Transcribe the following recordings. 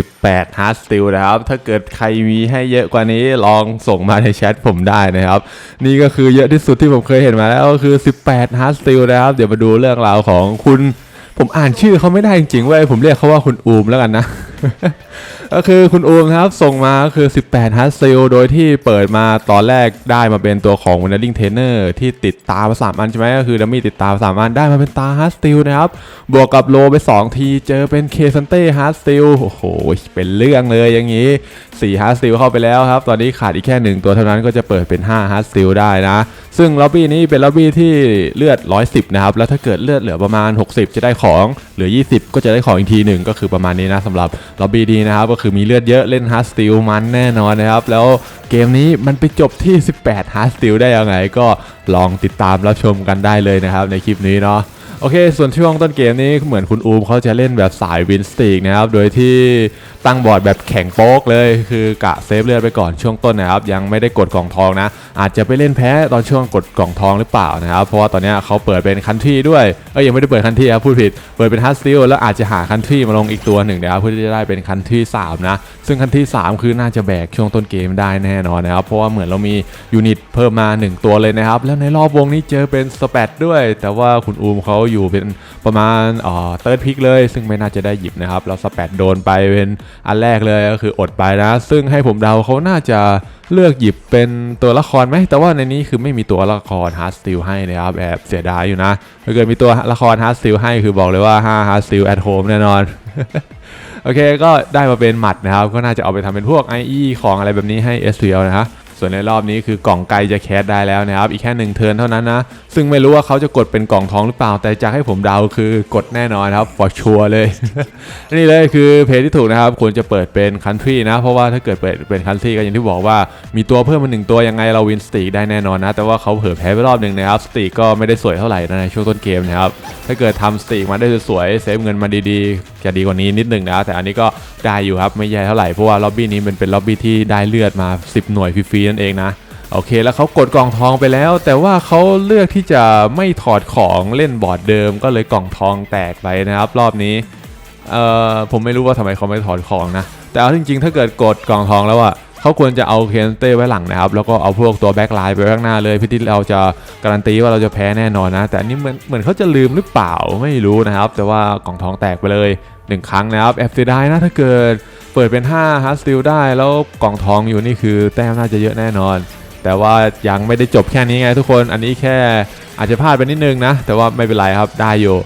18 Hard Steel นะครับ ถ้าเกิดใครมีให้เยอะกว่านี้ลองส่งมาในแชทผมได้นะครับ นี่ก็คือเยอะที่สุดที่ผมเคยเห็นมาแล้วก็คือ 18 Hard Steel นะครับ เดี๋ยวมาดูเรื่องราวของคุณ ผมอ่านชื่อเขาไม่ได้จริงๆเว้ยผมเรียกเขาว่าคุณอูมแล้วกันนะ ก็คือคุณอูมครับส่งมาก็คือ 18ฮัสซิลโดยที่เปิดมาตอนแรกได้มาเป็นตัวของ w น n ลิงเทนเนอร์ที่ติดตามาสามอันใช่ไหมก็คือดัมมี่ติดตามาสามอันได้มาเป็นตาฮัสซิลนะครับ บวกกับโลไป 2 ทีเจอเป็นเคซันเต้ฮัสซิลโอ้โห เป็นเรื่องเลยอย่างนี้4ฮัสซิลเข้าไปแล้วครับ ตอนนี้ขาดอีกแค่ 1 ตัวเท่านั้นก็จะเปิดเป็น5ฮัสซิลได้นะ ซึ่งล็อบบี้นี้เป็นล็อบบี้ที่เลือด 110 นะครับ แล้วถ้าเกิดเลือดเหลือประมาณ 60 จะได้ของเหลือ 20 ก็จะได้ของอีกทีหนึ่งก็คือประมาณนี้นะสำหรับล็อบบี้นี้นะครับก็คือมีเลือดเยอะเล่นฮาร์ดสติลมันแน่นอนนะครับ แล้วเกมนี้มันไปจบที่ 18ฮาร์ดสติลได้ยังไง ก็ลองติดตามรับชมกันได้เลยนะครับในคลิปนี้เนาะโอเค ส่วนช่วงต้นเกมนี้เหมือนคุณอูมเขาจะเล่นแบบสายวินสติกนะครับ โดยที่ตั้งบอร์ดแบบแข็งโป๊กเลยคือกะเซฟเลือดไปก่อนช่วงต้นนะครับยังไม่ได้กดกล่องทองนะ อาจจะไปเล่นแพ้ตอนช่วงกดกล่องทองหรือเปล่านะครับเพราะว่าตอนนี้เขาเปิดเป็นคันที่ด้วยเอ้ยยังไม่ได้เปิดคันที่ครับพูดผิดเปิดเป็นฮัสซิลแล้วอาจจะหาคันที่มาลงอีกตัวหนึ่งนะครับเพื่อที่จะได้เป็นคันที่สามนะซึ่งคันที่สามคือน่าจะแบกช่วงต้นเกมได้แน่นอนนะครับเพราะว่าเหมือนเรามียูนิตเพิ่มมาหนึ่งตัวเลยนะครับแล้วในรอบวงนี้เจอเป็นสเปดด้วย แต่ว่าคุณอูมเขาอยู่เป็นประมาณเอ่อเติร์ดพิกเลย ซึ่งไม่น่าจะได้หยิบนะครับแล้วสเปดโดนไปเป็นอันแรกเลยก็คืออดไปนะ ซึ่งให้ผมเดาเขาน่าจะเลือกหยิบเป็นตัวละครไหม แต่ว่าในนี้คือไม่มีตัวละครฮาร์ดสติลให้นะครับแอบเสียดายอยู่นะถ้าเกิดมีตัวละครฮาร์ดสติลให้คือบอกเลยว่า5ฮาร์ดสติลแอทโฮมแน่นอนโอเคก็ได้มาเป็นหมัดนะครับ ก็น่าจะเอาไปทำเป็นพวก IE ของอะไรแบบนี้ให้ s อ l นะฮะ ส่วนในรอบนี้คือกล่องไกลจะแคสได้แล้วนะครับ อีกแค่หนึ่งเทิร์นเท่านั้นนะ ซึ่งไม่รู้ว่าเขาจะกดเป็นกล่องทองหรือเปล่า แต่จะให้ผมเดาคือกดแน่นอนครับ for sure เลย นี่เลยคือเพจที่ถูกนะครับควรจะเปิดเป็น country นะ เพราะว่าถ้าเกิดเปิดเป็น country ก็อย่างที่บอกว่ามีตัวเพิ่มมาหนึ่งตัวยังไงเราวินสตีกได้แน่นอนนะ แต่ว่าเขาเผลอแพ้ไปรอบหนึ่งนะครับสตีกก็ไม่ได้สวยเท่าไหร่นะในช่วงต้นเกมนะครับถ้าเกิดทำสตีกมาได้สวยๆเซฟเงินมาดีๆจะดีกว่านี้นิดหนึ่งนะแต่อันนี้ก็ได้อยู่ครับไม่แย่เท่าไหร่เพราะว่าล็อบบี้นี้มันเป็นล็อบบี้ที่ได้เลือดมา 10 หน่วยฟรีๆนั่นเองนะโอเคแล้วเขากดกล่องทองไปแล้ว แต่ว่าเขาเลือกที่จะไม่ถอดของเล่นบอร์ดเดิม ก็เลยกล่องทองแตกไปนะครับ รอบนี้เอ่อผมไม่รู้ว่าทำไมเขาไม่ถอดของนะ แต่เอาจริงๆ ถ้าเกิดกดกล่องทองแล้วอะเขาควรจะเอาเคนเต้ไว้หลังนะครับ แล้วก็เอาพวกตัวแบ็คไลน์ไปข้างหน้าเลยเพื่อที่เราจะการันตีว่าเราจะแพ้แน่นอนนะ แต่อันนี้เหมือนเหมือนเขาจะลืมหรือเปล่าไม่รู้นะครับ แต่ว่ากล่องทองแตกไปเลยหนึ่งครั้งนะครับแอบเสียดายนะถ้าเกิด เปิดเป็น5 hard steel ได้ แล้วกล่องทองอยู่นี่คือแต้มน่าจะเยอะแน่นอน แต่ว่ายังไม่ได้จบแค่นี้ไงทุกคนอันนี้แค่อาจจะพลาดไปนิดนึงนะ แต่ว่าไม่เป็นไรครับได้อยู่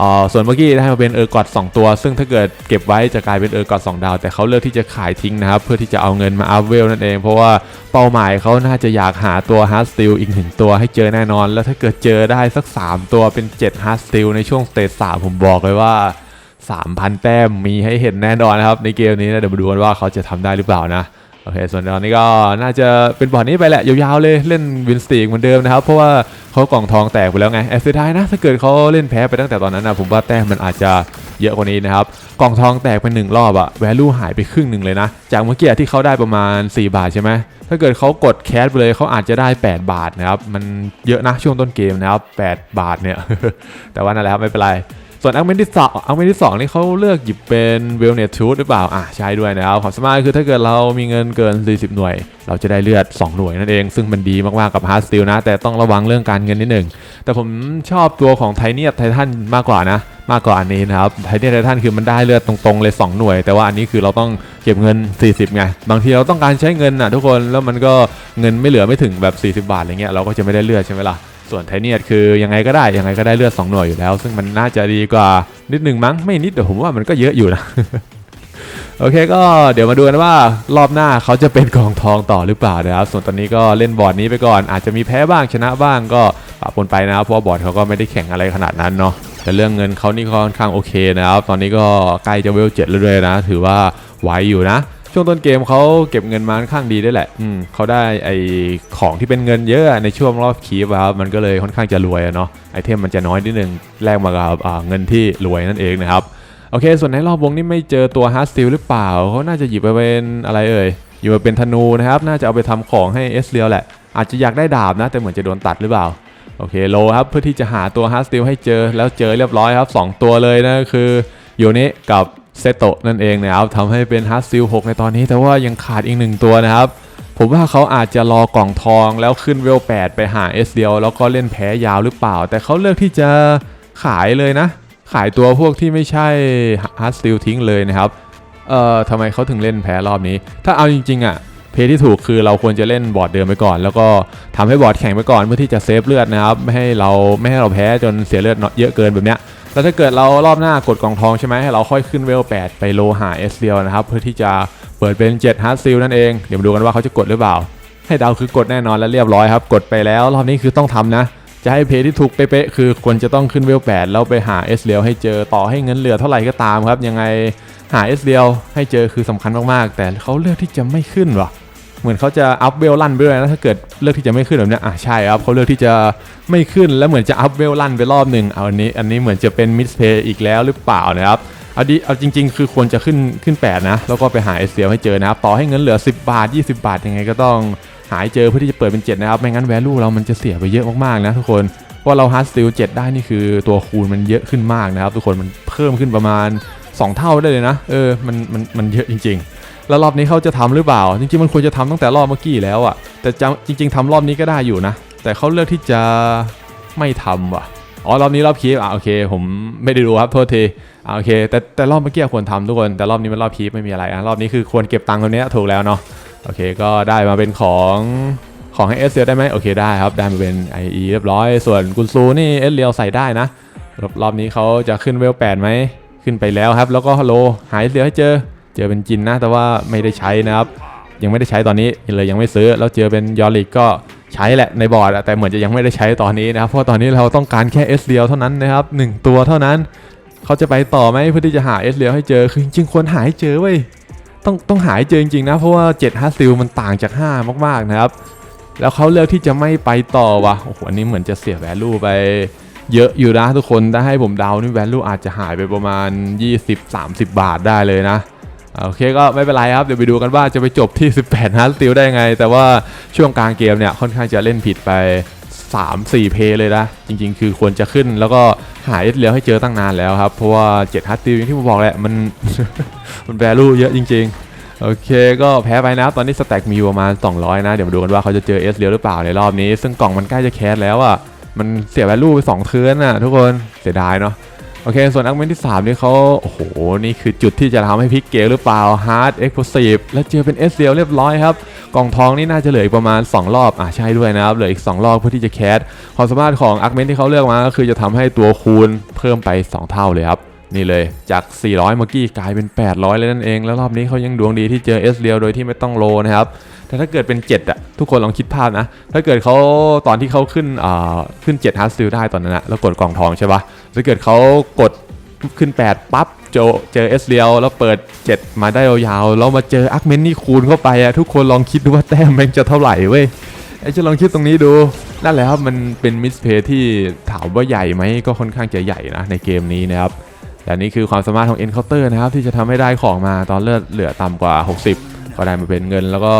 อ่าส่วนเมื่อกี้ได้มาเป็นเออร์กอด2ตัว ซึ่งถ้าเกิดเก็บไว้จะกลายเป็นเออร์กอด2ดาว แต่เขาเลือกที่จะขายทิ้งนะครับ เพื่อที่จะเอาเงินมาอัพเวลนั่นเอง เพราะว่าเป้าหมายเขาน่าจะอยากหาตัวฮาร์ดสติลอีกหนึ่งตัวให้เจอแน่นอน แล้วถ้าเกิดเจอได้สัก 3 ตัวเป็น7ฮาร์ดสติลในช่วงสเตจ3ผมบอกเลยว่า 3,000 แต้มมีให้เห็นแน่นอนนะครับ ในเกมนี้นะเดี๋ยวมาดูกันว่าเขาจะทำได้หรือเปล่านะโอเค ส่วนตอนนี้ก็น่าจะเป็นบอร์ดนี้ไปแหละ ยาวๆเลยเล่นวินสตีกเหมือนเดิมนะครับ เพราะว่าเขากล่องทองแตกไปแล้วไงแอสเซทายนะ ถ้าเกิดเขาเล่นแพ้ไปตั้งแต่ตอนนั้นนะผมว่าแต้มมันอาจจะเยอะกว่านี้นะครับ กล่องทองแตกไปหนึ่งรอบอะแวลูหายไปครึ่งหนึ่งเลยนะ จากเมื่อกี้ที่เขาได้ประมาณ 4 บาทใช่ไหมถ้าเกิดเขากดแคสไปเลยเขาอาจจะได้ 8 บาทนะครับ มันเยอะนะช่วงต้นเกมนะครับ 8 บาทเนี่ย แต่ว่านั่นแหละครับไม่เป็นไร ส่วนอังเมนที่สองอังเมนที่สองนี่เขาเลือกหยิบเป็นเวลเนตชูดหรือเปล่า อะใช่ด้วยนะครับความสามารถคือถ้าเกิดเรามีเงินเกิน 40 หน่วย เราจะได้เลือด 2 หน่วยนั่นเอง ซึ่งมันดีมากๆกับฮาร์ดสติลนะ แต่ต้องระวังเรื่องการเงินนิดหนึ่ง แต่ผมชอบตัวของไทเนียไททันมากกว่านะ มากกว่าอันนี้นะครับ ไทเนียไททันคือมันได้เลือดตรงๆเลย 2 หน่วย แต่ว่าอันนี้คือเราต้องเก็บเงิน 40 ไง บางทีเราต้องการใช้เงินอะทุกคน แล้วมันก็เงินไม่เหลือไม่ถึงแบบ 40 บาทอะไรเงี้ย เราก็จะไม่ได้เลือดใช่ไหมล่ะ ส่วนไทเนียคือยังไงก็ได้ยังไงก็ได้เลือด2หน่วยอยู่แล้ว ซึ่งมันน่าจะดีกว่านิดหนึ่งมั้งไม่นิดแต่ผมว่ามันก็เยอะอยู่นะโอเคก็เดี๋ยวมาดูกันว่ารอบหน้าเขาจะเป็นกองทองต่อหรือเปล่านะครับ ส่วนตอนนี้ก็เล่นบอร์ดนี้ไปก่อน อาจจะมีแพ้บ้างชนะบ้างก็ปะปนไปนะครับเพราะว่าบอร์ดเขาก็ไม่ได้แข่งอะไรขนาดนั้นเนาะแต่เรื่องเงินเขานี่ก็ค่อนข้างโอเคนะครับ ตอนนี้ก็ใกล้จะเวลเจ็ดแล้วด้วยนะ ถือว่าไหวอยู่นะ ช่วงต้นเกมเขาเก็บเงินมาค่อนข้างดีได้วยแหละ อืมเขาได้ไอของที่เป็นเงินเยอะในช่วงรอบคีฟอะครับ มันก็เลยค่อนข้างจะรวยเนาะ ไอเทมมันจะน้อยนิดนึง แลกมากับอ่าเงินที่รวยนั่นเองนะครับ โอเค ส่วนในรอบวงนี้ไม่เจอตัวฮาร์ดสติลหรือเปล่า เขาน่าจะหยิบไปเป็นอะไรเอ่ยหยิบมาเป็นธนูนะครับ น่าจะเอาไปทำของให้เอสเรียลแหละ อาจจะอยากได้ดาบนะ แต่เหมือนจะโดนตัดหรือเปล่า โอเค โลครับ เพื่อที่จะหาตัวฮาร์ดสติลให้เจอ แล้วเจอเรียบร้อยครับสองตัวเลยนะคือโยเนะกับ เซโตะนั่นเองนะครับทำให้เป็นฮัตซิล6ในตอนนี้ แต่ว่ายังขาดอีกหนึ่งตัวนะครับ ผมว่าเขาอาจจะรอกล่องทองแล้วขึ้นเวล 8 ไปหา S เดียวแล้วก็เล่นแพ้ยาวหรือเปล่า แต่เขาเลือกที่จะขายเลยนะ ขายตัวพวกที่ไม่ใช่ฮัตซิลทิ้งเลยนะครับ เอ่อทำไมเขาถึงเล่นแพ้รอบนี้ ถ้าเอาจริง ๆอะเพย์ที่ถูกคือเราควรจะเล่นบอร์ดเดิมไปก่อน แล้วก็ทำให้บอร์ดแข็งไปก่อนเพื่อที่จะเซฟเลือดนะครับไม่ให้เราไม่ให้เราแพ้จนเสียเลือดเยอะเกินแบบเนี้ย แล้วถ้าเกิดเรารอบหน้ากดกล่องทองใช่ไหมให้เราค่อยขึ้นเวล 8 ไปโลหาเอสเดียวนะครับ เพื่อที่จะเปิดเป็น7ฮาร์ดซิลนั่นเอง เดี๋ยวมาดูกันว่าเขาจะกดหรือเปล่า ให้ดาวคือกดแน่นอนและเรียบร้อยครับ กดไปแล้วรอบนี้คือต้องทำนะ จะให้เพย์ที่ถูกเป๊ะๆคือควรจะต้องขึ้นเวล 8 แล้วไปหาเอสเดียวให้เจอต่อให้เงินเหลือเท่าไหร่ก็ตามครับยังไงหาเอสเดียวให้เจอคือสำคัญมากๆแต่เขาเลือกที่จะไม่ขึ้นว่ะ เหมือนเขาจะอัพเวลลั่นไปด้วยนะถ้าเกิดเลือกที่จะไม่ขึ้นแบบนี้อะใช่ครับเขาเลือกที่จะไม่ขึ้นแล้วเหมือนจะอัพเวลลั่นไปรอบหนึ่งเอาอันนี้อันนี้เหมือนจะเป็นมิสเพย์อีกแล้วหรือเปล่านะครับเอาดีเอาจริง ๆ คือควรจะขึ้นขึ้น 8 นะ แล้วก็ไปหาเอเซียให้เจอนะครับต่อให้เงินเหลือ 10 บาท 20 บาทยังไงก็ต้องหาให้เจอเพื่อที่จะเปิดเป็น 7 นะครับ ไม่งั้นแวลูเรามันจะเสียไปเยอะมากๆนะทุกคนเพราเราฮาร์ดสติล7ได้นี่คือตัวคูณมันเยอะขึ้นมากนะครับ ทุกคนมันเพิ่มขึ้นประมาณ 2 เท่าได้เลยนะ เออมันมันมันเยอะจริง ๆ แล้วรอบนี้เขาจะทำหรือเปล่า จริงๆมันควรจะทำตั้งแต่รอบเมื่อกี้แล้วอะ่ะ แต่จริง ๆทำรอบนี้ก็ได้อยู่นะ แต่เขาเลือกที่จะไม่ทำว่ะ อ๋อรอบนี้รอบคีฟอะโอเค ผมไม่ได้ดูครับโทษทีอะโอเค แต่แต่รอบเมื่อกี้ควรทำทุกคน แต่รอบนี้มันรอบคีฟไม่มีอะไรอะรอบนี้คือควรเก็บตังค์ตรงนี้ถูกแล้วเนาะ โอเคก็ได้มาเป็นของของให้เอสเรียได้ไหมโอเคได้ครับได้มาเป็น IE เรียบร้อย ส่วนกุนซูนี่เอสเรียวใส่ได้นะ รอบรอบนี้เขาจะขึ้นเวล8ไหมขึ้นไปแล้วครับ แล้วก็ฮัลโหลหายเรียวให้เจอ เจอเป็นจินนะ แต่ว่าไม่ได้ใช้นะครับ ยังไม่ได้ใช้ตอนนี้เลยยังไม่ซื้อ แล้วเจอเป็นยอริกก็ใช้แหละในบอร์ดแต่เหมือนจะยังไม่ได้ใช้ตอนนี้นะครับ เพราะตอนนี้เราต้องการแค่ S เดียวเท่านั้นนะครับหนึ่งตัวเท่านั้น เขาจะไปต่อไหมเพื่อที่จะหา S เดียวให้เจอ คือจริงๆควรหาให้เจอเว้ย ต้องต้องหาให้เจอจริงๆนะ เพราะว่า7 5ซิลมันต่างจาก 5 มากๆนะครับ แล้วเขาเลือกที่จะไม่ไปต่อว่ะโอ้โห อันนี้เหมือนจะเสียแวลูไปเยอะอยู่นะทุกคน ถ้าให้ผมเดานี่แวลูอาจจะหายไปประมาณ 20-30 บาทได้เลยนะ โอเคก็ไม่เป็นไรครับ เดี๋ยวไปดูกันว่าจะไปจบที่ 18ฮาร์ดสติลได้ยังไง แต่ว่าช่วงกลางเกมเนี่ยค่อนข้างจะเล่นผิดไป 3-4 เพลย์เลยนะ จริง ๆ คือควรจะขึ้นแล้วก็หาเอสเลียวให้เจอตั้งนานแล้วครับ เพราะว่า7ฮาร์ดสติลอย่างที่ผมบอกแหละมันมันแวลูเยอะจริง ๆ โอเคก็แพ้ไปนะ ตอนนี้สแต็กมีประมาณ 200 นะ เดี๋ยวมาดูกันว่าเขาจะเจอเอสเลียวหรือเปล่าในรอบนี้ ซึ่งกล่องมันใกล้จะแคสแล้วอะมันเสียแวลูไป2เทือนน่ะทุกคนเสียดายเนาะ โอเค ส่วนอักเมนที่ 3 นี่เขาโอ้โห นี่คือจุดที่จะทำให้พลิกเกมหรือเปล่า Hard Explosive แล้วเจอเป็น s อ l เรียบร้อยครับ กล่องทองนี่น่าจะเหลืออีกประมาณ 2 รอบ อะใช่ด้วยนะครับ เหลืออีก 2 รอบเพื่อที่จะแคสความสามารถของอักเมนที่เขาเลือกมา ก็คือจะทำให้ตัวคูณเพิ่มไป 2 เท่าเลยครับนี่เลยจาก 400 เมื่อกี้กลายเป็น 800 เลยนั่นเอง แล้วรอบนี้เขายังดวงดีที่เจอ S เรียวโดยที่ไม่ต้องโลนะครับ แต่ถ้าเกิดเป็น 7อะทุกคนลองคิดภาพนะ ถ้าเกิดเขาตอนที่เขาขึ้นอ่าขึ้น7ฮาร์ดซิลได้ตอนนั้นนะแล้วกดกล่องทองใช่ปะถ้าเกิดเขากดขึ้น 8 ปั๊บเจอเจอเอสเรียวแล้วเปิด 7 มาได้ยาวๆแล้วมาเจออาร์เมนนี่คูณเข้าไปอะทุกคนลองคิดดูว่าแต้มแม่งจะเท่าไหร่เว้ยไอ้จะลองคิดตรงนี้ดูนั่นแหละครับมันเป็นมิสเพย์ที่ถามว่าใหญ่ไหมก็ค่อนข้างจะใหญ่นะในเกมนี้นะครับและนี่คือความสามารถของ Encounter นะครับที่จะทำให้ได้ของมาตอนเลือดเหลือต่ำกว่า 60 ก็ได้มาเป็นเงินแล้วก็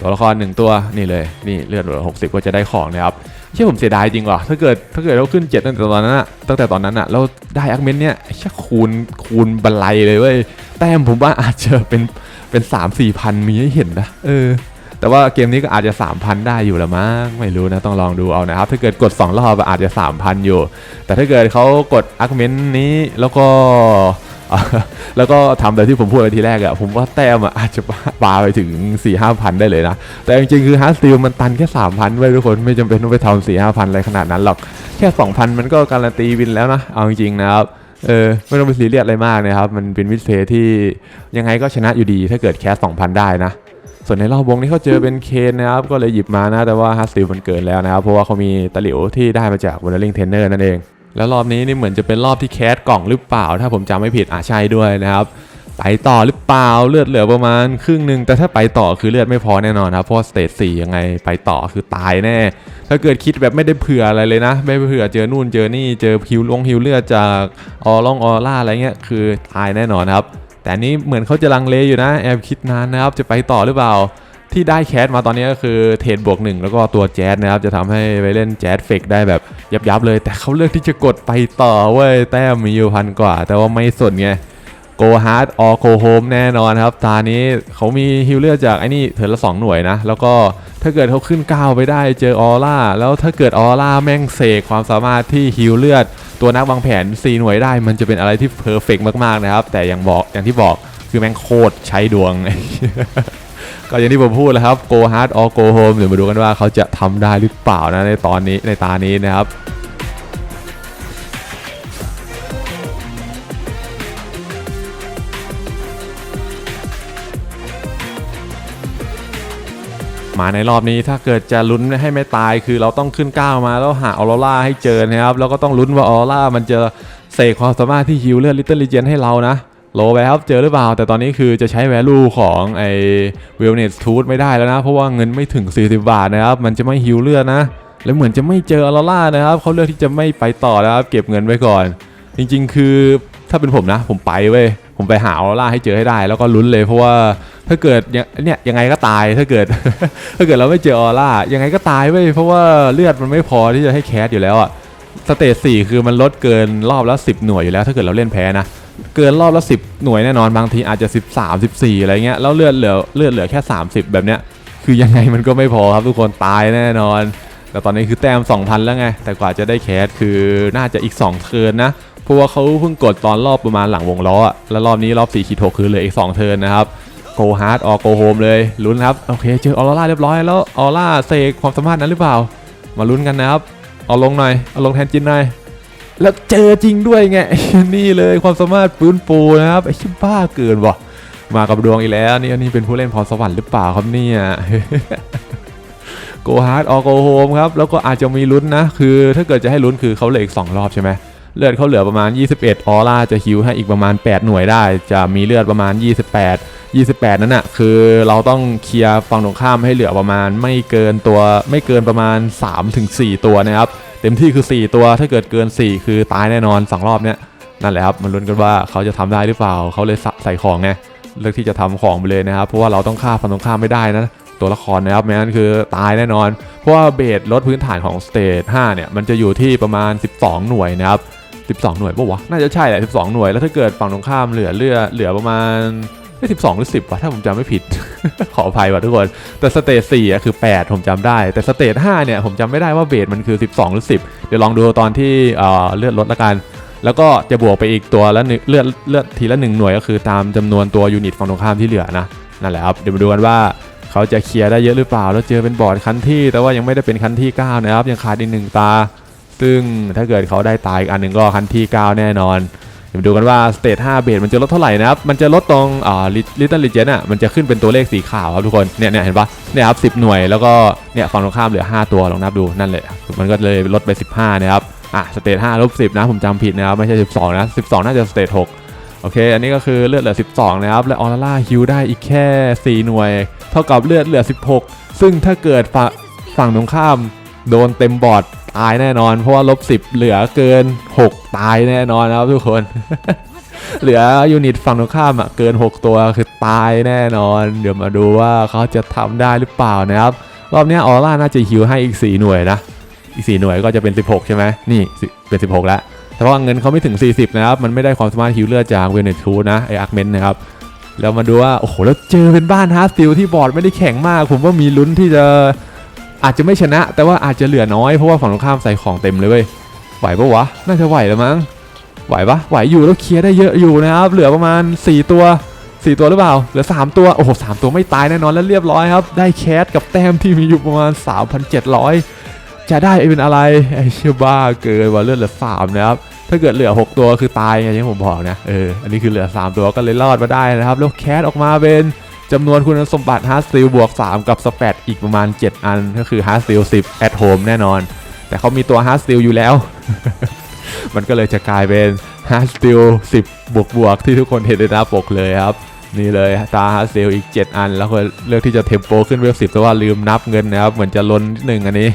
ตัวละครหนึ่งตัวนี่เลยนี่เลือดเหลือ60ก็จะได้ของนะครับเชื่อผมเสียดายจริงว่ะถ้าเกิดถ้าเกิดเราขึ้นเจ็ดตั้งแต่ตอนนั้นอะตั้งแต่ตอนนั้นอะเราได้อาร์เมนเนี่ยแค่คูณคูณบันไลเลยเว้ยแต้มผมว่าอาจจะเป็นเป็นสามสี่พันมีให้เห็นนะเออแต่ว่าเกมนี้ก็อาจจะ 3,000 ได้อยู่ละมั้งไม่รู้นะต้องลองดูเอานะครับ ถ้าเกิดกด 2 รอบอาจจะ 3,000 อยู่ แต่ถ้าเกิดเขากดอาร์เมนนี้แล้วก็ แล้วก็ทำแบบที่ผมพูดไปทีแรกอะผมว่าแต้มอะอาจจะปาไปถึง4 5 0 0 0ได้เลยนะ แต่จริงๆคือฮาร์ดสติลมันตันแค่3,000ไว้ทุกคนไม่จำเป็นต้องไปทำ4 5 0 0 0อะไรขนาดนั้นหรอก แค่2,000มันก็การันตีวินแล้วนะ เอาจริงๆนะครับเออไม่ต้องไปซีเรียสอะไรมากนะครับ มันเป็นวิสเพย์ที่ยังไงก็ชนะอยู่ดีถ้าเกิดแคส2,000ได้นะส่วนในรอบวงนี้เขาเจอเป็นเคนนะครับ ก็เลยหยิบมานะ แต่ว่าฮาร์ดสติลมันเกินแล้วนะครับ เพราะว่าเขามีตะหลิวที่ได้มาจากวันลิงเทนเนอร์นั่นเอง แล้วรอบนี้นี่เหมือนจะเป็นรอบที่แคสกล่องหรือเปล่า ถ้าผมจำไม่ผิดอะใช่ด้วยนะครับไปต่อหรือเปล่าเลือดเหลือประมาณครึ่งหนึ่งแต่ถ้าไปต่อคือเลือดไม่พอแน่นอนครับเพราะสเตจสี่ยังไงไปต่อคือตายแน่ ถ้าเกิดคิดแบบไม่ได้เผื่ออะไรเลยนะ ไม่เผื่อเจอนู่นเจอนี่เจอฮิวลงฮิวเลือดจากออล่องออล่าอะไรเงี้ยคือตายแน่นอนครับ แต่นนี้เหมือนเขาจะลังเลอยู่นะ แอบคิดนานนะครับจะไปต่อหรือเปล่า ที่ได้แคสมาตอนนี้ก็คือเทรดบวกหนึ่งแล้วก็ตัวแจ๊สนะครับ จะทำให้ไปเล่นแจ๊สเฟกได้แบบยับๆเลย แต่เขาเลือกที่จะกดไปต่อเว้ย แต้มมีอยู่พันกว่า แต่ว่าไม่สนไง Go Hard or Go Home แน่นอนครับ ตานี้เขามีฮิลเลือดจากไอ้นี่เถินละ2หน่วยนะ แล้วก็ถ้าเกิดเขาขึ้นก้าวไปได้เจอออร่า แล้วถ้าเกิดออร่าแม่งเสกความสามารถที่ฮิลเลือด ตัวนักวางแผน 4 หน่วยได้ มันจะเป็นอะไรที่เพอร์เฟกมากๆนะครับ แต่อย่างบอกอย่างที่บอกคือแม่งโคตรใช้ดวง ก็อย่างที่ผมพูดแล้วครับ Go Hard or Go Home เดี๋ยวมาดูกันว่าเขาจะทำได้หรือเปล่านะในตอนนี้ในตานี้นะครับมาในรอบนี้ถ้าเกิดจะลุ้นให้ไม่ตายคือเราต้องขึ้นก้าวมาแล้วหาออโรร่าให้เจอนะครับ แล้วก็ต้องลุ้นว่าออโรร่ามันจะเสกความสามารถที่ฮิวเลือดลิตเติ้ลลีเจนให้เรานะ โลไปครับ เจอหรือเปล่า แต่ตอนนี้คือจะใช้ value ของไอ้เวลเนสทูธไม่ได้แล้วนะ เพราะว่าเงินไม่ถึง 40 บาทนะครับ มันจะไม่ฮิวเลือดนะ แล้วเหมือนจะไม่เจอออโรร่านะครับ เขาเลือกที่จะไม่ไปต่อนะครับ เก็บเงินไว้ก่อน จริงๆ คือถ้าเป็นผมนะ ผมไปเว้ย ผมไปหาออโรร่าให้เจอให้ได้ แล้วก็ลุ้นเลย เพราะว่าถ้าเกิดเนี่ยเนี่ยยังไงก็ตาย ถ้าเกิด ถ้าเกิดเราไม่เจอออร่า ยังไงก็ตายเว้ย เพราะว่าเลือดมันไม่พอที่จะให้แคสอยู่แล้วอะสเตจสี่คือมันลดเกินรอบละ10 หน่วยอยู่แล้ว ถ้าเกิดเราเล่นแพ้นะ เกินรอบละ10หน่วยแน่นอนบางทีอาจจะ 13 14 อะไรเงี้ยแล้วเลือดเหลือเลือดเหลือแค่ 30 แบบเนี้ยคือยังไงมันก็ไม่พอครับทุกคนตายแน่นอน แต่ตอนนี้คือแต้ม 2,000 แล้วไง แต่กว่าจะได้แคสคือน่าจะอีก 2 เทิร์นนะเพราะว่าเขาเพิ่งกดตอนรอบประมาณหลังวงล้ออะแล้วรอบนี้รอบ4ขีด6คือเหลืออีก 2 เทิร์นนะครับโกฮาร์ดออโกโฮมเลยลุ้นครับโอเคเจอออร่าเรียบร้อยแล้วออร่าเสกความสามารถนั้นหรือเปล่า มาลุ้นกันนะครับเอาลงหน่อยเอาลงแทนจินหน่อย แล้วเจอจริงด้วยไงนี่เลยความสามารถปื้นปูนะครับไอ้ชิบ้าเกินว่ะมากับดวงอีกแล้วนี่อันนี้เป็นผู้เล่นพรสวรรค์หรือเปล่าครับเนี่ยโกฮาร์ดออโกโฮมครับแล้วก็อาจจะมีลุ้นนะ คือถ้าเกิดจะให้ลุ้นคือเขาเหลืออีก 2 รอบใช่ไหมเลือดเขาเหลือประมาณ 21 ออร่าจะฮิวให้อีกประมาณ 8 หน่วยได้ จะมีเลือดประมาณ 28 28 นั่นน่ะคือเราต้องเคลียร์ฝั่งตรงข้ามให้เหลือประมาณไม่เกินตัวไม่เกินประมาณ 3-4 ตัวนะครับ เต็มที่คือ 4 ตัวถ้าเกิดเกิน 4 คือตายแน่นอน 2 รอบเนี้ยนั่นแหละครับมันลุ้นกันว่าเขาจะทำได้หรือเปล่าเขาเลยใส่ของไงเลือกที่จะทำของไปเลยนะครับเพราะว่าเราต้องฆ่าฝั่งตรงข้ามไม่ได้นะตัวละครนะครับไม่งั้นคือตายแน่นอน เพราะว่าเบสลดพื้นฐานของสเตจ5เนี่ยมันจะอยู่ที่ประมาณ 12 หน่วยนะครับ 12 หน่วยปะวะน่าจะใช่แหละ 12 หน่วยแล้วถ้าเกิดฝั่งตรงข้ามเหลือเลือเหลือประมาณ ไม่12หรือ10วะถ้าผมจำไม่ผิด ขออภัยว่ะทุกคน แต่สเตจ4อะคือ8ผมจำได้ แต่สเตจ5เนี่ยผมจำไม่ได้ว่าเบสมันคือ12หรือ10เดี๋ยวลองดูตอนที่เอ่อเลือดลดละกัน แล้วก็จะบวกไปอีกตัวละหนึ่งเลือดเลือดทีละหนึ่งหน่วยก็คือตามจำนวนตัวยูนิตฝั่งตรงข้ามที่เหลือนะนั่นแหละครับเดี๋ยวมาดูกันว่าเขาจะเคลียร์ได้เยอะหรือเปล่า แล้วเจอเป็นบอร์ดคันที่ แต่ว่ายังไม่ได้เป็นคันที่9นะครับยังขาดอีกหนึ่งตา ซึ่งถ้าเกิดเขาได้ตายอีกอันหนึ่งก็คันที่ 9 แน่นอน เดี๋ยวดูกันว่าสเตจ5เบสมันจะลดเท่าไหร่นะครับ มันจะลดตรงอ่าลิตเติ้ลลิเจนอะ มันจะขึ้นเป็นตัวเลขสีขาวครับทุกคน เนี่ยเนี่ยเห็นปะเนี่ยครับ10หน่วยแล้วก็เนี่ยฝั่งตรงข้ามเหลือ 5 ตัวลองนับดูนั่นแหละมันก็เลยลดไป 15นะครับ อะสเตจ5ลบ10นะผมจำผิดนะครับไม่ใช่ 12 นะ 12 น่าจะสเตจ6โอเค อันนี้ก็คือเลือดเหลือ 12 นะครับ และออร่าฮิวได้อีกแค่ 4 หน่วย เท่ากับเลือดเหลือ 16 ซึ่งถ้าเกิดฝั่งฝั่งตรงข้ามโดนเต็มบอร์ด ตายแน่นอน เพราะว่าลบ10เหลือเกิน 6 ตายแน่นอนนะครับทุกคน เหลือยูนิตฝั่งตรงข้ามอะเกิน 6 ตัวคือตายแน่นอน เดี๋ยวมาดูว่าเขาจะทำได้หรือเปล่านะครับ รอบนี้ออร่าน่าจะฮิวให้อีก 4 หน่วยนะ อีก 4 หน่วยก็จะเป็น 16 ใช่ไหมนี่เป็น 16 แล้วแต่ว่าเงินเขาไม่ถึง 40 นะครับ มันไม่ได้ความสามารถฮิวเลือดจากเวเนทูนะไออาร์เมนนะครับแล้วมาดูว่า โอ้โห แล้วเจอเป็นบ้านฮาร์สติลที่บอร์ดไม่ได้แข็งมาก ผมว่ามีลุ้นที่จะ อาจจะไม่ชนะ แต่ว่าอาจจะเหลือน้อยเพราะว่าฝั่งตรงข้ามใส่ของเต็มเลยเว้ยไหวปะวะ น่าจะไหวแล้วมั้งไหวปะไหวอยู่แล้วเคลียร์ได้เยอะอยู่นะครับเหลือประมาณ 4 ตัว 4 ตัวหรือเปล่า เหลือ 3 ตัว โอ้โห3ตัวไม่ตายแน่นอนแล้วเรียบร้อยครับ ได้แคสกับแต้มที่มีอยู่ประมาณ 3,700 จะได้เป็นอะไรไอ้เชี่ยบ้าเกินว่าเลือดเหลือ 3 นะครับ ถ้าเกิดเหลือ 6 ตัวคือตายไงที่ผมบอกนะเอออันนี้คือเหลือ 3 ตัวก็เลยรอดมาได้นะครับแล้วแคสออกมาเป็น จำนวนคุณสมบัติฮาร์สติลบวก 3 กับสเปดอีกประมาณ 7 อันก็คือฮาร์สติล10 at home แน่นอน แต่เขามีตัวฮาร์สติลอยู่แล้ว มันก็เลยจะกลายเป็นฮาร์สติล10 บวกบวกที่ทุกคนเห็นในหน้าปกเลยครับ นี่เลยตาฮาร์สติลอีก 7 อัน แล้วก็เลือกที่จะเทมโปขึ้นเวล10แต่ว่าลืมนับเงินนะครับ เหมือนจะล้นนิดนึงอันนี้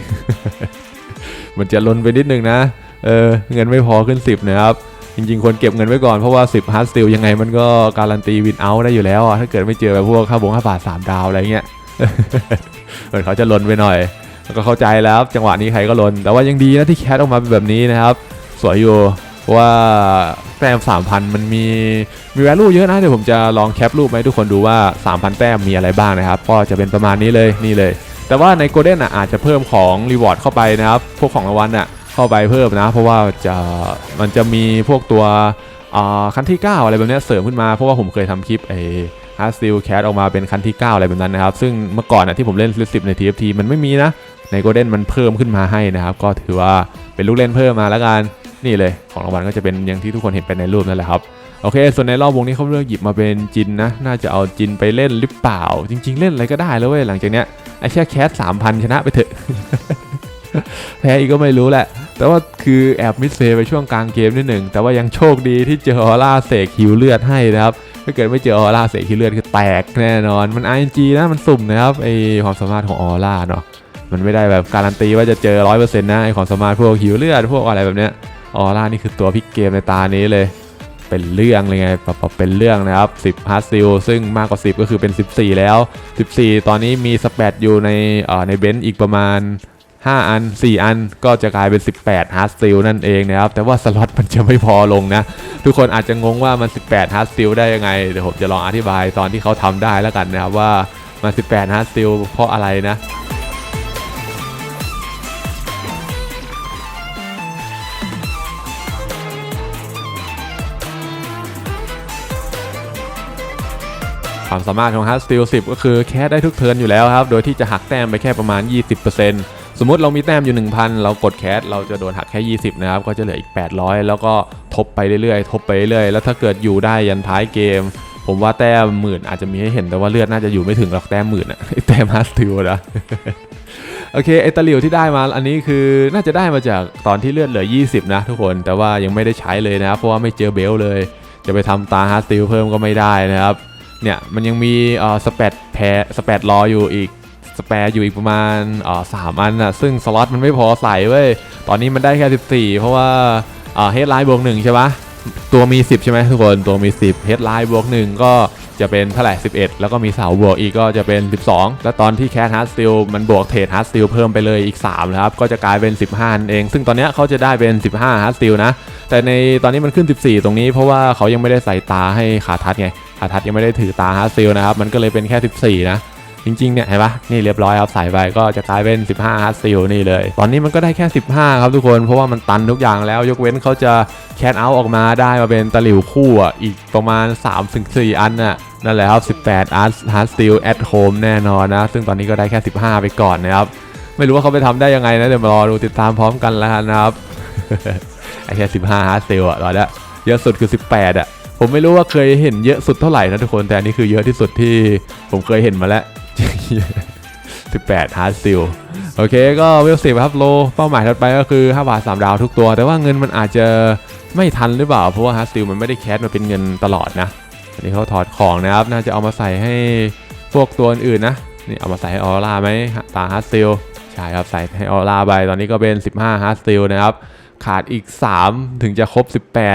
เหมือนจะล้นไปนิดนึงนะเออเงินไม่พอขึ้น 10 นะครับ จริงๆควรเก็บเงินไว้ก่อนเพราะว่า 10 hard steel ยังไงมันก็การันตีวินเอาได้อยู่แล้วอะถ้าเกิดไม่เจอแบบพวกค่าบงค่าบาท3ดาวอะไรเงี้ยเหมือนเขาจะลนไปหน่อยก็เข้าใจแล้วจังหวะนี้ใครก็ลน แต่ว่ายังดีนะที่แคทออกมาเป็นแบบนี้นะครับ สวยอยู่ว่าแต้ม3,000 มันมีมี value เยอะนะ เดี๋ยวผมจะลองแคปรูปให้ทุกคนดูว่า 3,000 แต้มมีอะไรบ้างนะครับ ก็จะเป็นประมาณนี้เลยนี่เลย แต่ว่าในโกลเด้นอะอาจจะเพิ่มของรีวอร์ดเข้าไปนะครับ พวกของรางวัลอะ เข้าไปเพิ่มนะ เพราะว่าจะมันจะมีพวกตัวอ่าคันที่ 9 อะไรแบบเนี้ยเสริมขึ้นมา เพราะว่าผมเคยทำคลิปไอ้ฮาร์สติลแคสออกมาเป็นคันที่ 9 อะไรแบบนั้นนะครับ ซึ่งเมื่อก่อนอะที่ผมเล่นลิสิบใน TFT มันไม่มีนะ ในโกลเด้นมันเพิ่มขึ้นมาให้นะครับ ก็ถือว่าเป็นลูกเล่นเพิ่มมาแล้วกันนี่เลย ของรางวัลก็จะเป็นอย่างที่ทุกคนเห็นไปในรูปนั่นแหละครับโอเค ส่วนในรอบวงนี้เขาเลือกหยิบมาเป็นจินนะ น่าจะเอาจินไปเล่นหรือเปล่า จริง ๆ เล่นอะไรก็ได้แล้วเว้ยหลังจากเนี้ยไอแค่แคสสามพันชนะไปเถอะ แพ้อีกก็ไม่รู้แหละ แต่ว่าคือแอบมิสเซย์ไปช่วงกลางเกมนิดหนึ่งแต่ว่ายังโชคดีที่เจอออร่าเสกฮิวเลือดให้นะครับถ้าเกิดไม่เจอออร่าเสกฮิวเลือดคือแตกแน่นอนมัน RNG นะมันสุ่มนะครับไอความสามารถของออร่าเนาะมันไม่ได้แบบการันตีว่าจะเจอร้อยเปอร์เซ็นต์นะไอความสามารถพวกฮิวเลือดพวกอะไรแบบเนี้ยออร่านี่คือตัวพลิกเกมในตานี้เลยเป็นเรื่องเลยไงปรับเป็นเรื่องนะครับ 10ฮาร์ดซิลซึ่งมากกว่า 10 ก็คือเป็น 14 แล้ว 14 ตอนนี้มีสเปดอยู่ในในเบนซ์อีกประมาณ 5 อัน 4 อันก็จะกลายเป็น 18ฮาร์ดซิลนั่นเองนะครับ แต่ว่าสล็อตมันจะไม่พอลงนะ ทุกคนอาจจะงงว่ามัน 18ฮาร์ดซิลได้ยังไง เดี๋ยวผมจะลองอธิบายตอนที่เขาทำได้แล้วกันนะครับว่ามัน 18ฮาร์ดซิลเพราะอะไรนะความสามารถของ Hard Steel 10 ก็คือแคสได้ทุกเทิร์นอยู่แล้วครับ โดยที่จะหักแต้มไปแค่ประมาณ 20%ส มมติเรามีแต้มอยู่ 1,000 เรากดแคสเราจะโดนหักแค่ 20 นะครับ ก็จะเหลืออีก 800 แล้วก็ทบไปเรื่อยๆ ทบไปเรื่อยๆ แล้วถ้าเกิดอยู่ได้ยันท้ายเกม ผมว่าแต้มหมื่นอาจจะมีให้เห็นแต่ว่าเลือดน่าจะอยู่ไม่ถึงหรอกแต้มหมื่นอะไอแต้ม Hard Steel นะโอเคไอตะหลิวที่ได้มาอันนี้คือน่าจะได้มาจากตอนที่เลือดเหลือ 20 นะทุกคนแต่ว่ายังไม่ได้ใช้เลยนะ เพราะว่าไม่เจอเบลเลย จะไปทำตาฮาร์สติลเพิ่มก็ไม่ได้นะครับเนี่ยมันยังมีเอ่อสเปดแพรสเปดรออยู่อีก สเปร์อยู่อีกประมาณอ่อสามอันน่ะซึ่งสล็อตมันไม่พอใส่เว้ยตอนนี้มันได้แค่ 14 เพราะว่าเอ่อเฮดไลน์บวกหนึ่งใช่ปะตัวมี 10 ใช่ไหมทุกคนตัวมี 10เฮดไลน์บวกหนึ่งก็จะเป็นเท่าไหร่11 แล้วก็มีเสาบวกอีกก็จะเป็น 12 แล้วตอนที่แคสฮาร์ดสติลมันบวกเทรดฮาร์ดสติลเพิ่มไปเลยอีก3นะครับก็จะกลายเป็น 15นั่นเอง ซึ่งตอนนี้เขาจะได้เป็น 15ฮาร์ดสติลนะ แต่ในตอนนี้มันขึ้น 14 ตรงนี้เพราะว่าเขายังไม่ได้ใส่ตาให้ขาทัดไงขาทัดยังไม่ได้ถือตาฮาร์ดซิลนะครับมันก็เลยเป็นแค่ 14 นะ จริงๆเนี่ยเห็นปะนี่เรียบร้อยครับใส่ไปก็จะกลายเป็น 15ฮาร์ดซิลนี่เลย ตอนนี้มันก็ได้แค่ 15 ครับทุกคนเพราะว่ามันตันทุกอย่างแล้ว ยกเว้นเขาจะแคนเอาออกมาได้มาเป็นตะหลิวคู่อะอีกประมาณ 3-4 อันน่ะนั่นแหละครับ 18 Art Hard Steel at Home แน่นอนนะ ซึ่งตอนนี้ก็ได้แค่ 15 ไปก่อนนะครับ ไม่รู้ว่าเขาไปทำได้ยังไงนะ เดี๋ยวมารอดูติดตามพร้อมกันแล้วนะครับ ไอ้แค่ 15 Hard Steel อะตอนนี้เยอะสุดคือ 18อะผมไม่รู้ว่าเคยเห็นเยอะสุดเท่าไหร่นะทุกคน แต่อันนี้คือเยอะที่สุดที่ผมเคยเห็นมาแล้ว 18 Hard Steel โอเคก็เวลสิบครับโลเป้าหมายถัดไปก็คือ5บาท3ดาวทุกตัว แต่ว่าเงินมันอาจจะไม่ทันหรือเปล่า เพราะว่า Hard Steel มันไม่ได้แคสมาเป็นเงินตลอดนะอันนี้เขาถอดของนะครับ น่าจะเอามาใส่ให้พวกตัวอื่นนะนี่เอามาใส่ให้ออร่าไหมตา Hard Steel ใช่ครับใส่ให้ออร่าไปตอนนี้ก็เป็น 15 Hard Steel นะครับขาดอีก 3 ถึงจะครบ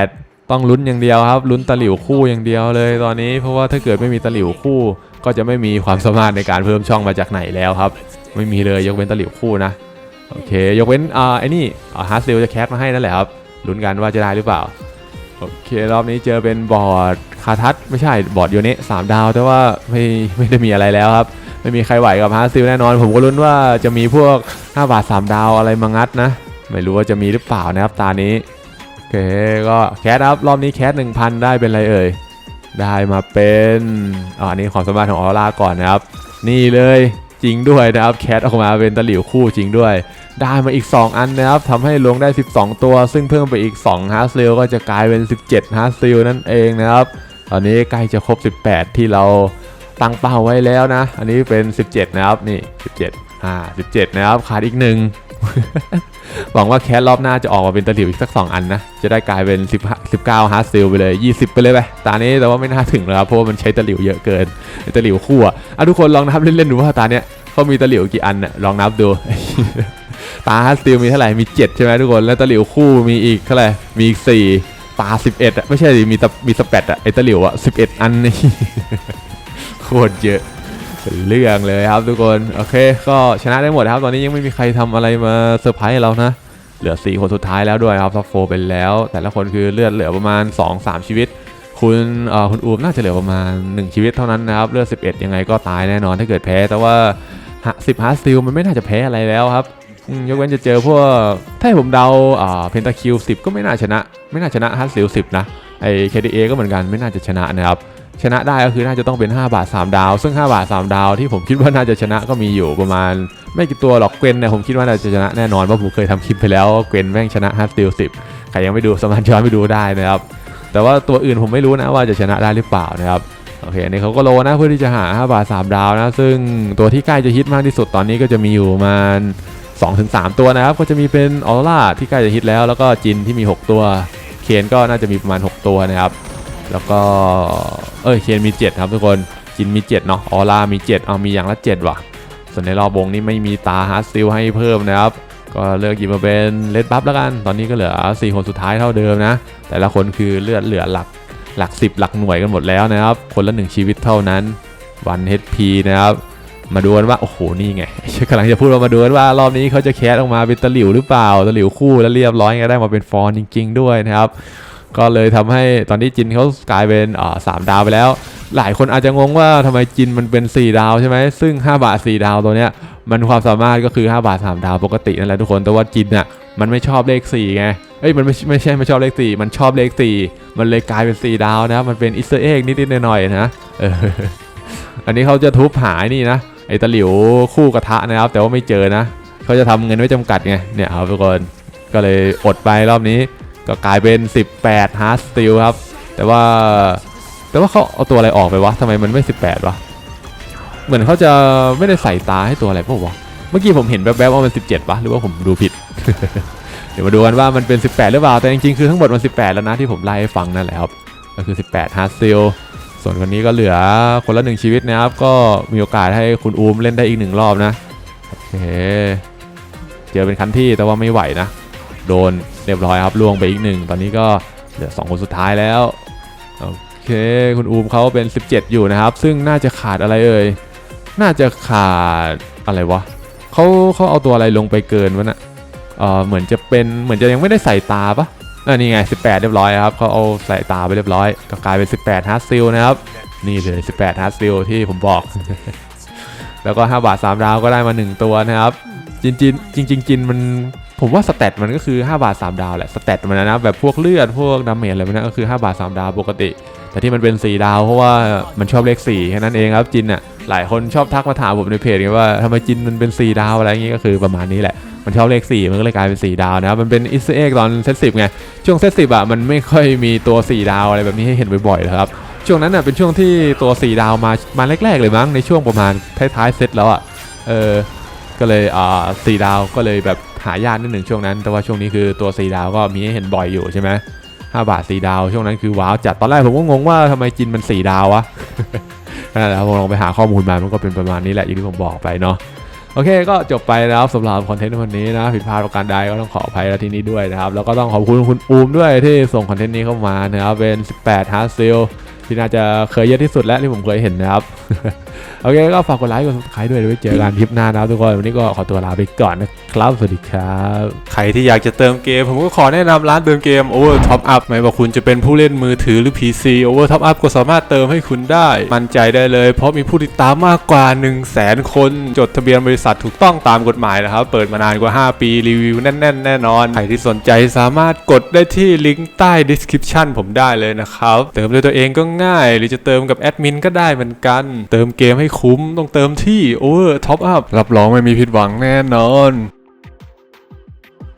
18 ต้องลุ้นอย่างเดียวครับลุ้นตะหลิวคู่อย่างเดียวเลยตอนนี้เพราะว่าถ้าเกิดไม่มีตะหลิวคู่ ก็จะไม่มีความสามารถในการเพิ่มช่องมาจากไหนแล้วครับ ไม่มีเลยยกเว้นตะหลิวคู่นะโอเค ยกเว้นอ่าไอ้นี่อ่าฮาร์ดซิลจะแคสมาให้นั่นแหละครับลุ้นกันว่าจะได้หรือเปล่าโอเค รอบนี้เจอเป็นบอร์ดคาทัศไม่ใช่บอร์ดโยเนะสามดาว แต่ว่าไม่ไม่ได้มีอะไรแล้วครับ ไม่มีใครไหวกับฮาร์ดซิลแน่นอน ผมก็ลุ้นว่าจะมีพวก 5 บาท 3 ดาวอะไรมางัดนะ ไม่รู้ว่าจะมีหรือเปล่านะครับตานี้ โอเค ก็แคสครับ รอบนี้แคส1,000 ได้เป็นไรเอ่ย ได้มาเป็นอ่าอันนี้ความสามารถของออร่าก่อนนะครับ นี่เลยจริงด้วยนะครับแคสออกมาเป็นตะหลิวคู่จริงด้วย ได้มาอีก 2 อันนะครับทำให้ลงได้ 12 ตัว ซึ่งเพิ่มไปอีก2ฮาร์ดซิลก็จะกลายเป็น 17ฮาร์ดซิลนั่นเองนะครับ ตอนนี้ใกล้จะครบ 18 ที่เราตั้งเป้าไว้แล้วนะ อันนี้เป็น 17 นะครับ นี่ 17 อ่า 17 นะครับ ขาดอีกหนึ่ง หวังว่าแคสรอบหน้าจะออกมาเป็นตะหลิวอีกสัก 2 อันนะ จะได้กลายเป็น 10 19ฮาร์ดซิลไปเลย 20 ไปเลยไปตานี้แต่ว่าไม่น่าถึงแล้วครับเพราะว่ามันใช้ตะหลิวเยอะเกินตะหลิวคู่อะอะทุกคนลองนับเล่นๆดูว่าตาเนี้ยเขามีตะหลิวกี่อันน่ะลองนับดูตาฮาร์ดสติลมีเท่าไหร่มี 7 ใช่ไหมทุกคนแล้วตะหลิวคู่มีอีกเท่าไหร่มีอีก4ตา11อะไม่ใช่มีมีสเปดอะไอตะหลิวอะ11 อันนี่โคตรเยอะ เป็นเรื่องเลยครับทุกคนโอเค ก็ชนะได้หมดครับ ตอนนี้ยังไม่มีใครทำอะไรมาเซอร์ไพรส์เรานะเหลือ 4 คนสุดท้ายแล้วด้วยครับท็อปโฟไปแล้ว แต่ละคนคือเลือดเหลือประมาณ 2-3 ชีวิต คุณเอ่อคุณอูมน่าจะเหลือประมาณ 1 ชีวิตเท่านั้นนะครับเลือด 11 ยังไงก็ตายแน่นอนถ้าเกิดแพ้ แต่ว่าสิบฮาร์ดซิลมันไม่น่าจะแพ้อะไรแล้วครับยกเว้นจะเจอพวกถ้าผมเดาอ่าเพนตาคิว10 ก็ไม่น่าชนะ ไม่น่าชนะฮาร์ดซิล10 นะไอ KDA ก็เหมือนกันไม่น่าจะชนะนะครับ ชนะได้ก็คือน่าจะต้องเป็น 5 บาท 3 ดาว ซึ่ง 5 บาท 3 ดาวที่ผมคิดว่าน่าจะชนะก็มีอยู่ประมาณ ไม่กี่ตัวหรอกเกวนเนี่ยผมคิดว่าน่าจะชนะแน่นอนเพราะผมเคยทำคลิปไปแล้วเกวนแม่งชนะฮาร์ดซิล10ใครยังไม่ดูสามารถย้อนไปดูได้นะครับแต่ว่าตัวอื่นผมไม่รู้นะว่าจะชนะได้หรือเปล่านะครับโอเคอันนี้เขาก็โลนะเพื่อที่จะหา 5 บาท 3 ดาวนะ ซึ่งตัวที่ใกล้จะฮิตมากที่สุดตอนนี้ก็จะมีอยู่ประมาณ2-3 ตัวนะครับ ก็จะมีเป็นออร่าที่ใกล้จะฮิตแล้ว แล้วก็จินที่มี 6 ตัว เคนก็น่าจะมีประมาณ 6 ตัวนะครับ แล้วก็ เอ้ยเคนมี 7 ครับทุกคนจินมี 7 เนาะออร่ามี 7 เอามีอย่างละ 7 ว่ะ ส่วนในรอบวงนี้ไม่มีตาฮาร์ดซิลให้เพิ่มนะครับ ก็เลือกหยิบมาเป็นเลดบัฟแล้วกัน ตอนนี้ก็เหลือ 4 คนสุดท้ายเท่าเดิมนะ แต่ละคนคือเลือดเหลือหลักหลัก 10 หลักหน่วยกันหมดแล้วนะครับ คนละ 1 ชีวิตเท่านั้นวัน HP นะครับมาดูกันว่า โอ้โห นี่ไงกำลังจะพูดว่ามาดูกันว่ารอบนี้เขาจะแคสออกมาเป็นตะหลิวหรือเปล่า ตะหลิวคู่แล้วเรียบร้อยไงได้มาเป็นฟอนจริง ๆ ด้วยนะครับ ก็เลยทำให้ตอนนี้จินเขากลายเป็นอ่าสามดาวไปแล้ว หลายคนอาจจะงงว่าทำไมจินมันเป็น 4 ดาวใช่ไหมซึ่ง 5 บาท 4 ดาวตัวเนี้ยมันความสามารถก็คือ 5 บาท 3 ดาวปกตินั่นแหละทุกคนแต่ว่าจินอะมันไม่ชอบเลข4ไงเอ้ยมันไม่ไม่ใช่ไม่ชอบเลข4มันชอบเลข4มันเลยกลายเป็น 4 ดาวนะมันเป็นอิสเตอร์เอ็กนิดๆหน่อยๆนะเอออันนี้เขาจะทุบหายนี่นะไอตะหลิวคู่กระทะนะครับ แต่ว่าไม่เจอนะเขาจะทำเงินไว้จำกัดไงเนี่ยครับทุกคนก็เลยอดไปรอบนี้ ก็กลายเป็น 18 hard steel ครับ แต่ว่าแต่ว่าเขาเอาตัวอะไรออกไปวะทำไมมันไม่ 18วะเหมือนเขาจะไม่ได้ใส่ตาให้ตัวอะไรเปล่าวะเมื่อกี้ผมเห็นแวบๆว่ามัน 17ปะหรือว่าผมดูผิด เดี๋ยวมาดูกันว่ามันเป็น 18 หรือเปล่า แต่จริงๆคือทั้งหมดมัน 18 แล้วนะที่ผมไล่ให้ฟังนั่นแหละครับ ก็คือ 18 hard steel ส่วนคนนี้ก็เหลือคนละหนึ่งชีวิตนะครับ ก็มีโอกาสให้คุณอูมเล่นได้อีกหนึ่งรอบนะโอเคเจอเป็นคันที่แต่ว่าไม่ไหวนะ โดนเรียบร้อยครับล่วงไปอีกหนึ่งตอนนี้ก็เหลือ 2 คนสุดท้ายแล้วโอเคคุณอูมเขาเป็น 17 อยู่นะครับ ซึ่งน่าจะขาดอะไรเอ่ยน่าจะขาดอะไรวะเขาเขาเอาตัวอะไรลงไปเกินวะน่ะเออเหมือนจะเป็นเหมือนจะยังไม่ได้ใส่ตาปะอ่านี่ไง 18 เรียบร้อยครับเขาเอาใส่ตาไปเรียบร้อยก็กลายเป็น 18ฮาร์ดซิลนะครับนี่เลย18ฮาร์ดซิลที่ผมบอก แล้วก็ 5 บาท 3 ดาวก็ได้มา 1 ตัวนะครับจินจินจริงจริงจินมัน ผมว่าสเตตมันก็คือ 5 บาท 3 ดาวแหละสเตตมันนะแบบพวกเลือดพวกดาเมจอะไรมันนะก็คือ 5 บาท 3 ดาวปกติ แต่ที่มันเป็น 4 ดาวเพราะว่ามันชอบเลข4แค่นั้นเองครับจินอะหลายคนชอบทักมาถามผมในเพจว่าทำไมจินมันเป็น 4 ดาวอะไรอย่างงี้ก็คือประมาณนี้แหละมันชอบเลข 4 มันก็เลยกลายเป็น 4 ดาวนะครับมันเป็นอิสเอ็กตอนเซตสิไงช่วงเซตสิอะมันไม่ค่อยมีตัว 4 ดาวอะไรแบบนี้ให้เห็นบ่อยๆนะครับช่วงนั้นอะเป็นช่วงที่ตัว 4 ดาวมามาแรกๆเลยมั้งในช่วงประมาณท้ายๆเซตแล้วอะเออก็เลยอ่าสี่ดาวก็เลยแบบหายากนิดหนึ่งช่วงนั้น แต่ว่าช่วงนี้คือตัวสี่ดาวก็มีให้เห็นบ่อยอยู่ใช่ไหมห้าบาทสี่ดาว ช่วงนั้นคือว้าวจัดตอนแรกผมก็งงว่าทำไมจินมันสี่ดาววะนั่นแหละผมลองไปหาข้อมูลมามันก็เป็นประมาณนี้แหละอย่างที่ผมบอกไปเนาะโอเคก็จบไปแล้วสำหรับคอนเทนต์วันนี้นะผิดพลาดประการใดก็ต้องขออภัยแล้วที่นี้ด้วยนะครับ แล้วก็ต้องขอบคุณคุณอูมด้วยที่ส่งคอนเทนต์นี้เข้ามานะครับเป็น 18 hard seal ที่น่าจะเคยเยอะที่สุดแล้วที่ผมเคยเห็นนะครับ โอเคก็ฝากกดไลค์กด subscribe ด้วยไว้เจอกันคลิปหน้านะครับทุกคนวันนี้ก็ขอตัวลาไปก่อนนะครับสวัสดีครับ ใครที่อยากจะเติมเกม ผมก็ขอแนะนำร้านเติมเกม Over Top Up ไม่ว่าคุณจะเป็นผู้เล่นมือถือหรือ PC Over Top Up ก็สามารถเติมให้คุณได้ มั่นใจได้เลย เพราะมีผู้ติดตามมากกว่า 1 0 0 0 0แสนคน จดทะเบียนบริษัทถูกต้องตามกฎหมายนะครับ เปิดมานานกว่า 5 ปีรีวิวแน่นๆ แน่นอน ใครที่สนใจสามารถกดได้ที่ลิงก์ใต้ description ผมได้เลยนะครับ เติมด้วยตัวเองก็ง่าย หรือจะเติมกับแอดมินก็ได้เหมือนกัน เติมเกมมให้คุ้มต้องเติมที่ Over Top Up รับรองไม่มีผิดหวังแน่นอน